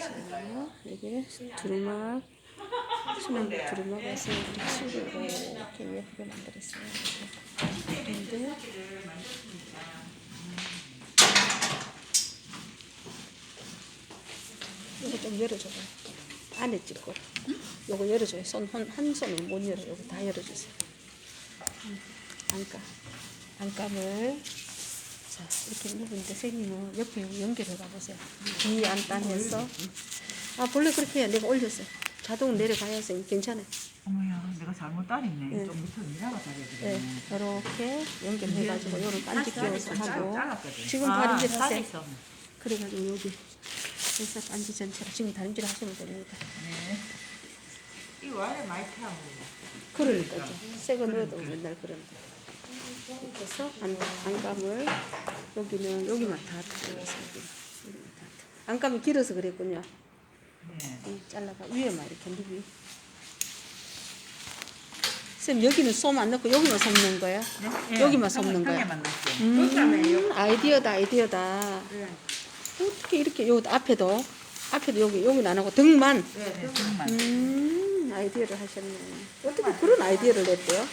자, 이게 두루마기 수면부 두루마기에서 이렇게 식으로 이렇게 예쁘게 만들었어요. 근데 이거 좀 열어줘봐. 안에 찍고. 요거 열어줘요. 손, 한, 한 손으로 못 열어. 요거 다 열어주세요. 음, 안감. 안감을. 자, 이렇게 누른데 선생님은 옆에 연결해 가보세요. 뒤 안단해서. 아, 본래 그렇게 해요. 내가 올렸어요. 자동 내려가야 선생님 괜찮아요. 어머야, 내가 잘못 따냈네. 네. 좀 밑으로 내려가자 네, 이렇게 연결해가지고 요런 반지 끼워서 하고. 잘랐거든. 지금 다림질 하세요. 잘랐어. 그래가지고 여기 회사 반지 전체로 지금 다림질 하시면 됩니다. 네. 이 와이를 많이 태워. 그러니까요. 새거 넣어도 맨날 그런데. 그래서 안, 안감을 여기는 여기만 다 여기 다. 안감이 길어서 그랬군요. 네. 이 잘라가 위에만 이렇게 누비. 쌤 여기는 솜 안 넣고 여기만 솜 넣은 거야? 네? 여기만 섞는 넣었어요. 음, 아이디어다 아이디어다. 네. 어떻게 이렇게 요 앞에도 앞에도 여기 여기는 안 하고 등만. 네, 네, 정말. 음 아이디어를 하셨네. 어떻게 그런 아이디어를 냈대요?